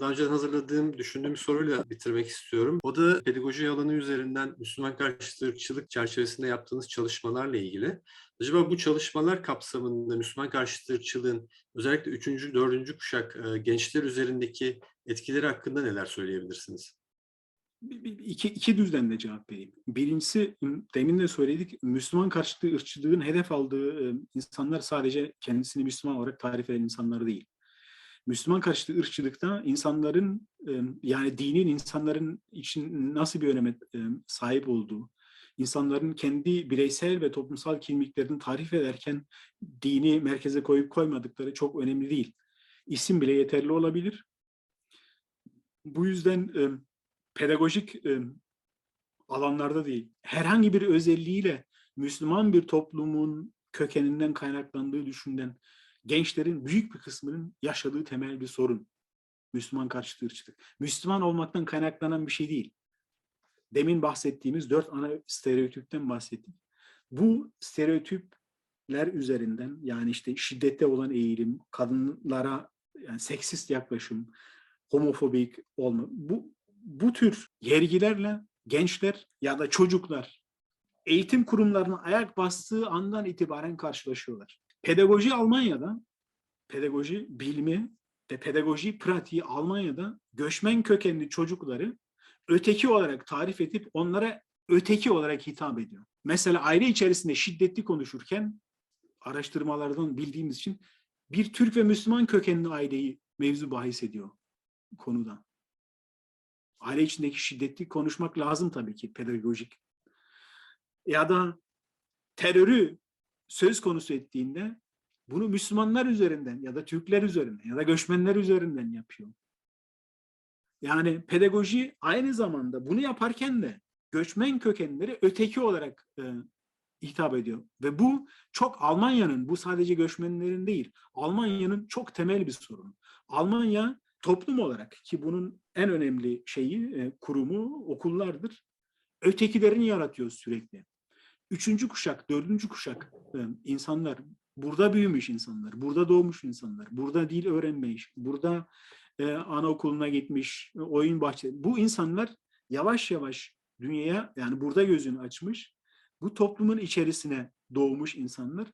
daha önce hazırladığım, düşündüğüm soruyla bitirmek istiyorum. O da pedagoji alanı üzerinden Müslüman karşıtı ırkçılık çerçevesinde yaptığınız çalışmalarla ilgili. Acaba bu çalışmalar kapsamında Müslüman karşıtı ırkçılığın özellikle 3. 4. kuşak e, gençler üzerindeki etkileri hakkında neler söyleyebilirsiniz? İki, iki düzlemde cevap vereyim. Birincisi demin de söyledik Müslüman karşıtı ırkçılığın hedef aldığı e, insanlar sadece kendisini Müslüman olarak tarif eden insanlar değil. Müslüman karşıtı ırkçılıkta insanların e, yani dinin insanların için nasıl bir öneme e, sahip olduğu, insanların kendi bireysel ve toplumsal kimliklerini tarif ederken dini merkeze koyup koymadıkları çok önemli değil. İsim bile yeterli olabilir. Bu yüzden e, pedagojik alanlarda değil, herhangi bir özelliğiyle Müslüman bir toplumun kökeninden kaynaklandığı düşünülen gençlerin büyük bir kısmının yaşadığı temel bir sorun. Müslüman karşıtı ırkçılık. Müslüman olmaktan kaynaklanan bir şey değil. Demin bahsettiğimiz dört ana stereotipten bahsettik. Bu stereotipler üzerinden yani işte şiddette olan eğilim, kadınlara yani seksist yaklaşım, homofobik olma. Bu bu tür yergilerle gençler ya da çocuklar eğitim kurumlarına ayak bastığı andan itibaren karşılaşıyorlar. Pedagoji Almanya'da, pedagoji bilimi ve pedagoji pratiği Almanya'da göçmen kökenli çocukları öteki olarak tarif edip onlara öteki olarak hitap ediyor. Mesela aile içerisinde şiddetli konuşurken araştırmalardan bildiğimiz için bir Türk ve Müslüman kökenli aileyi mevzu bahis ediyor konuda. Aile içindeki şiddetli konuşmak lazım tabii ki pedagojik. Ya da terörü söz konusu ettiğinde bunu Müslümanlar üzerinden ya da Türkler üzerinden ya da göçmenler üzerinden yapıyor. Yani pedagoji aynı zamanda bunu yaparken de göçmen kökenleri öteki olarak e, hitap ediyor. Ve bu çok Almanya'nın, bu sadece göçmenlerin değil, Almanya'nın çok temel bir sorunu. Almanya toplum olarak ki bunun en önemli şeyi, e, kurumu okullardır. Ötekilerini yaratıyor sürekli. Üçüncü kuşak, dördüncü kuşak e, insanlar, burada büyümüş insanlar, burada doğmuş insanlar, burada dil öğrenmiş, burada e, anaokuluna gitmiş, e, oyun bahçe. Bu insanlar yavaş yavaş dünyaya yani burada gözünü açmış, bu toplumun içerisine doğmuş insanlar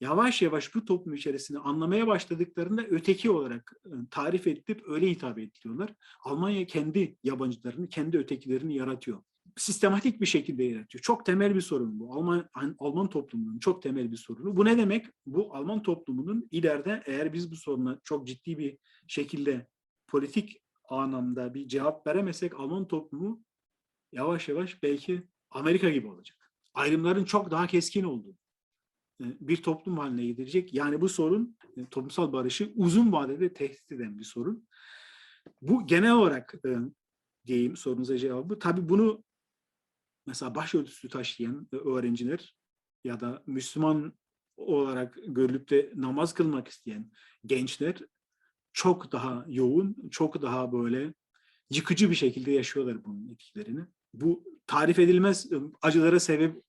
yavaş yavaş bu toplum içerisinde anlamaya başladıklarında öteki olarak e, tarif edilip öyle hitap ediliyorlar. Almanya kendi yabancılarını, kendi ötekilerini yaratıyor. Sistematik bir şekilde yaratıyor. Çok temel bir sorun bu. Alman, Alman toplumunun çok temel bir sorunu. Bu ne demek? Bu Alman toplumunun ileride eğer biz bu soruna çok ciddi bir şekilde politik anlamda bir cevap veremezsek Alman toplumu yavaş yavaş belki Amerika gibi olacak. Ayrımların çok daha keskin olduğu e, bir toplum haline getirecek. Yani bu sorun e, toplumsal barışı uzun vadede tehdit eden bir sorun. Bu genel olarak e, diyeyim sorunuza cevabı. Tabii bunu mesela başörtüsü taşıyan öğrenciler ya da Müslüman olarak görülüp de namaz kılmak isteyen gençler çok daha yoğun, çok daha böyle yıkıcı bir şekilde yaşıyorlar bunun etkilerini. Bu tarif edilmez acılara sebep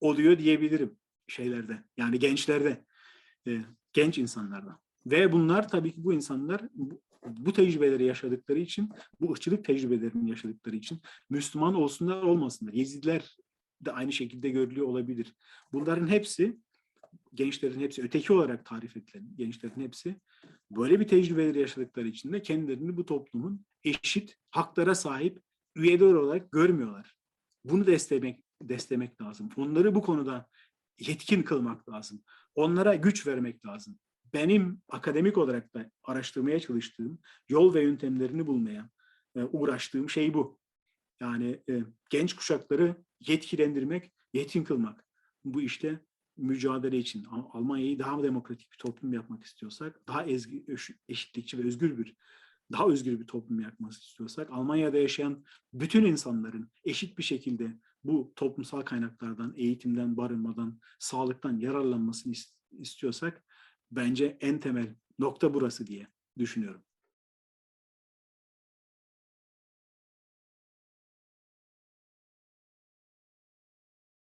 oluyor diyebilirim şeylerde yani gençlerde e, genç insanlarda ve bunlar tabii ki bu insanlar bu, tecrübeleri yaşadıkları için bu ırkçılık tecrübelerini yaşadıkları için Müslüman olsunlar olmasınlar Yezidiler de aynı şekilde görülüyor olabilir. Bunların hepsi gençlerin hepsi öteki olarak tarif edilen gençlerin hepsi böyle bir tecrübeleri yaşadıkları için de kendilerini bu toplumun eşit haklara sahip üyeler olarak görmüyorlar. Bunu desteklemek desteklemek lazım. Onları bu konuda yetkin kılmak lazım. Onlara güç vermek lazım. Benim akademik olarak da araştırmaya çalıştığım, yol ve yöntemlerini bulmaya e, uğraştığım şey bu. Yani e, genç kuşakları yetkilendirmek, yetkin kılmak. Bu işte mücadele için Almanya'yı daha demokratik bir toplum yapmak istiyorsak, daha ezgi, eşitlikçi ve özgür bir daha özgür bir toplum yapmak istiyorsak, Almanya'da yaşayan bütün insanların eşit bir şekilde bu toplumsal kaynaklardan, eğitimden, barınmadan, sağlıktan yararlanmasını istiyorsak bence en temel nokta burası diye düşünüyorum.